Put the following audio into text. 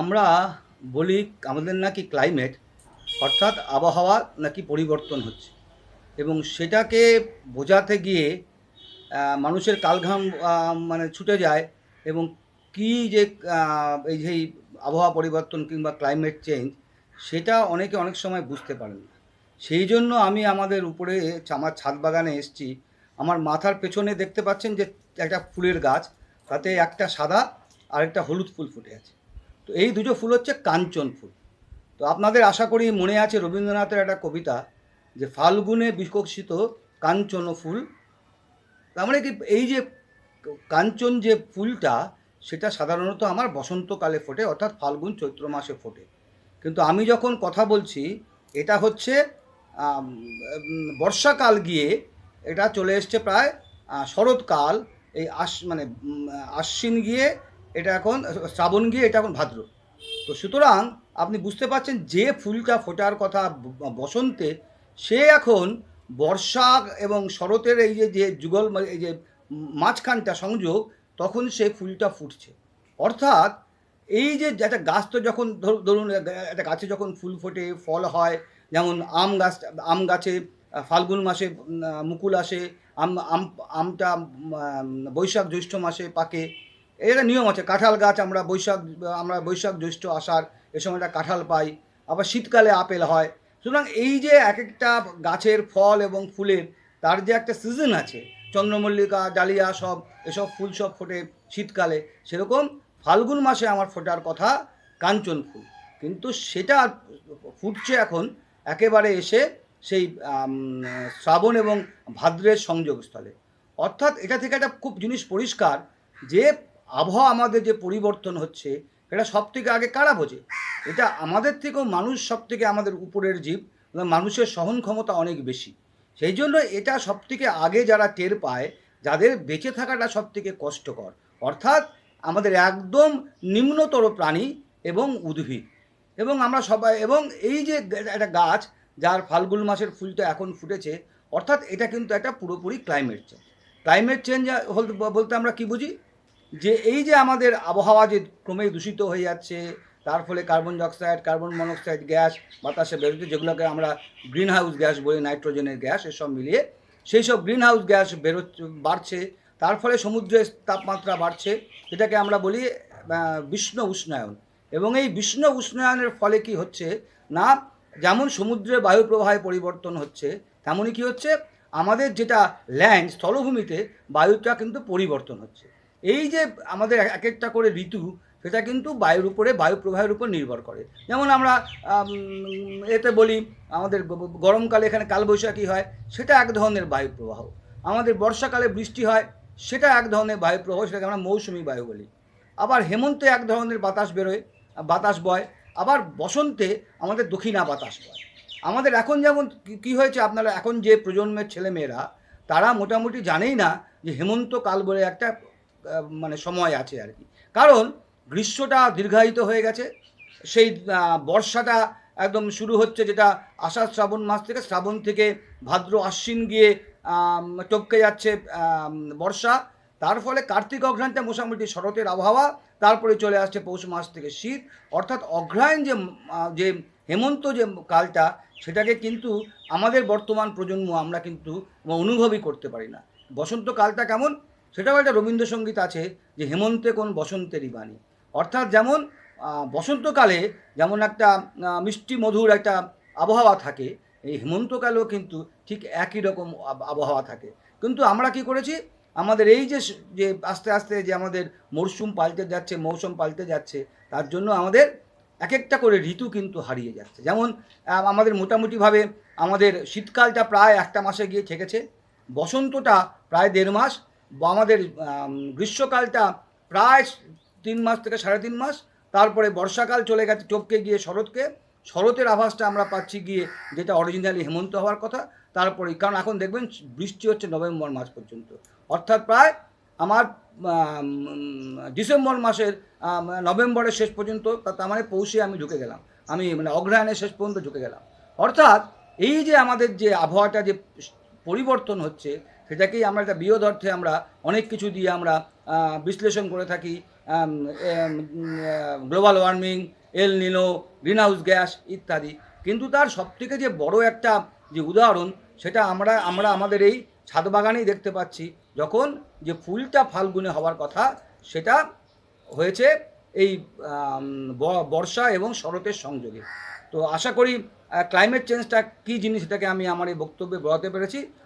আমরা বলি আমাদের নাকি ক্লাইমেট অর্থাৎ আবহাওয়া নাকি পরিবর্তন হচ্ছে। এবং সেটাকে বোঝাতে গিয়ে মানুষের কালঘাম মানে ছুটে যায় এবং কি যে এই যে আবহাওয়া পরিবর্তন কিংবা ক্লাইমেট চেঞ্জ সেটা অনেকে অনেক সময় বুঝতে পারেন না। সেই জন্য আমি আমাদের উপরে, আমার ছাদ বাগানে এসেছি, আমার মাথার পেছনে দেখতে পাচ্ছেন যে একটা ফুলের গাছ, তাতে একটা সাদা আর একটা হলুদ ফুল ফুটে আছে। এই দুটো ফুল হচ্ছে কাঞ্চন ফুল। তো আপনাদের আশা করি মনে আছে রবীন্দ্রনাথের একটা কবিতা যে, ফাল্গুনে বিকশিত কাঞ্চন ফুল। তার মানে কি, এই যে কাঞ্চন যে ফুলটা, সেটা সাধারণত আমার বসন্তকালে ফোটে, অর্থাৎ ফাল্গুন চৈত্র মাসে ফোটে। কিন্তু আমি যখন কথা বলছি, এটা হচ্ছে বর্ষাকাল গিয়ে এটা চলে এসছে প্রায় শরৎকাল, এই আশ মানে আশ্বিন গিয়ে এটা এখন, শ্রাবণ গিয়ে এটা এখন ভাদ্র। তো সুতরাং আপনি বুঝতে পারছেন যে ফুলটা ফোটার কথা বসন্তে, সে এখন বর্ষা এবং শরতের এই যে যে যুগল, এই যে মাঝখানটা সংযোগ, তখন সে ফুলটা ফুটছে। অর্থাৎ এই যে একটা গাছ তো যখন ধর- ধরুন একটা গাছে যখন ফুল ফোটে, ফল হয়, যেমন আম গাছ, আম গাছে ফাল্গুন মাসে মুকুল আসে, আম আমটা বৈশাখ জ্যৈষ্ঠ মাসে পাকে এটা নিয়ম আছে, কাঁঠাল গাছ আমরা বৈশাখ আমরা বৈশাখ জ্যৈষ্ঠ আষাঢ়, এ সময়টা কাঁঠাল পাই, আবার শীতকালে আপেল হয়। সুতরাং এই যে এক একটা গাছের ফল এবং ফুলের, তার যে একটা সিজন আছে, চন্দ্রমল্লিকা, ডালিয়া সব, এসব ফুল সব ফোটে শীতকালে, সেরকম ফাল্গুন মাসে আমার ফোটার কথা কাঞ্চন ফুল। কিন্তু সেটা ফুটছে এখন একেবারে এসে সেই শ্রাবণ এবং ভাদ্রের সংযোগস্থলে। অর্থাৎ এটা থেকে একটা খুব জিনিস পরিষ্কার যে আবহাওয়া আমাদের যে পরিবর্তন হচ্ছে এটা সব থেকে আগে কারা বোঝে? এটা আমাদের থেকেও মানুষ সব থেকে আমাদের উপরের জীব মানুষের সহন ক্ষমতা অনেক বেশি। সেই জন্য এটা সব থেকে আগে যারা টের পায়, যাদের বেঁচে থাকাটা সব থেকে কষ্টকর। অর্থাৎ আমাদের একদম নিম্নতর প্রাণী এবং উদ্ভিদ। এবং আমরা সবাই, এবং এই যে একটা গাছ, যার ফাল্গুন মাসের ফুলটা এখন ফুটেছে, অর্থাৎ এটা কিন্তু একটা পুরোপুরি ক্লাইমেট চেঞ্জ ক্লাইমেট চেঞ্জ বলতে আমরা কি বুঝি? যে এই যে আমাদের আবহাওয়া যে ক্রমেই দূষিত হয়ে যাচ্ছে, তার ফলে carbon dioxide carbon monoxide gas বাতাসে বেরোচ্ছে যেগুলোকে আমরা গ্রিন হাউস গ্যাস বলি নাইট্রোজেনের গ্যাস এসব মিলিয়ে সেই সব গ্রিন হাউস গ্যাস বেরোচ্ছে বাড়ছে। তার ফলে সমুদ্রের তাপমাত্রা বাড়ছে এটাকে আমরা বলি বিষ্ণ উষ্ণায়ন। এবং এই বিষ্ণ উষ্ণায়নের ফলে কি হচ্ছে না, যেমন সমুদ্রের বায়ু প্রবাহে পরিবর্তন হচ্ছে, তেমনই কি হচ্ছে, আমাদের যেটা ল্যান্ড স্থলভূমিতে বায়ুটা কিন্তু পরিবর্তন হচ্ছে। এই যে আমাদের এক একটা করে ঋতু, সেটা কিন্তু বায়ুর উপরে, বায়ু প্রবাহের উপর নির্ভর করে। যেমন আমরা এতে বলি, আমাদের গরমকালে এখানে কালবৈশাখী হয়, সেটা এক ধরনের বায়ু প্রবাহ। আমাদের বর্ষাকালে বৃষ্টি হয়, সেটা এক ধরনের বায়ু প্রবাহ, সেটাকে আমরা মৌসুমি বায়ু বলি। আবার হেমন্তে এক ধরনের বাতাস বেরোয়, বাতাস বয়। আবার বসন্তে আমাদের দক্ষিণা বাতাস বয়। আমাদের এখন যেমন কি- হয়েছে, আপনারা এখন যে প্রজন্মের ছেলেমেয়েরা, তারা মোটামুটি জানেই না যে হেমন্তকাল বলে একটা মানে সময় আছে আর কি। কারণ গ্রীষ্মটা দীর্ঘায়িত হয়ে গেছে, সেই বর্ষাটা একদম শুরু হচ্ছে যেটা আষাঢ় শ্রাবণ মাস থেকে, শ্রাবণ থেকে ভাদ্র আশ্বিন গিয়ে টপকে যাচ্ছে বর্ষা। তার ফলে কার্তিক অঘ্রাণটা মোটামুটি শরতের আবহাওয়া, তারপরে চলে আসছে পৌষ মাস থেকে শীত। অর্থাৎ অঘ্রায়ণ যে যে হেমন্ত যে কালটা, সেটাকে কিন্তু আমাদের বর্তমান প্রজন্ম আমরা কিন্তু অনুভবই করতে পারি না। বসন্তকালটা কেমন? সেটাও একটা রবীন্দ্রসঙ্গীত আছে যে হেমন্তে কোন বসন্তেরই বাণী। অর্থাৎ যেমন বসন্তকালে যেমন একটা মিষ্টি মধুর একটা আবহাওয়া থাকে, এই হেমন্তকালেও কিন্তু ঠিক একই রকম আবহাওয়া থাকে। কিন্তু আমরা কি করেছি? আমাদের এই যে যে আস্তে আস্তে যে আমাদের মরশুম পাল্টে যাচ্ছে, মৌসুম পাল্টে যাচ্ছে, তার জন্য আমাদের এক একটা করে ঋতু কিন্তু হারিয়ে যাচ্ছে। যেমন আমাদের মোটামুটিভাবে আমাদের শীতকালটা প্রায় একটা মাসে গিয়ে ঠেকেছে, বসন্তটা প্রায় দেড় মাস আমাদের গ্রীষ্মকালটা প্রায় তিন মাস থেকে সাড়ে তিন মাস, তারপরে বর্ষাকাল চলে গেছে টপকে গিয়ে শরৎকে, শরতের আভাসটা আমরা পাচ্ছি গিয়ে যেটা অরিজিনালি হেমন্ত হওয়ার কথা, তারপরে, কারণ এখন দেখবেন বৃষ্টি হচ্ছে নভেম্বর মাস পর্যন্ত। অর্থাৎ প্রায় আমার ডিসেম্বর মাসের নভেম্বরের শেষ পর্যন্ত তার মানে পৌষে আমি ঢুকে গেলাম। আমি মানে অগ্রহায়ণের শেষ পর্যন্ত ঢুকে গেলাম। অর্থাৎ এই যে আমাদের যে আবহাওয়াটা যে পরিবর্তন হচ্ছে সেটাকেই আমরা একটা বৃহৎ অর্থে আমরা অনেক কিছু দিয়ে আমরা বিশ্লেষণ করে থাকি global warming, El Nino green house gas ইত্যাদি। কিন্তু তার সবথেকে যে বড় একটা যে উদাহরণ, সেটা আমরা আমরা আমাদের এই ছাদ বাগানেই দেখতে পাচ্ছি, যখন যে ফুলটা ফাল্গুনে হওয়ার কথা, সেটা হয়েছে এই বর্ষা এবং শরতের সংযোগে। তো আশা করি ক্লাইমেট চেঞ্জটা কী জিনিস, সেটাকে আমি আমার এই বক্তব্যে বোঝাতে পেরেছি।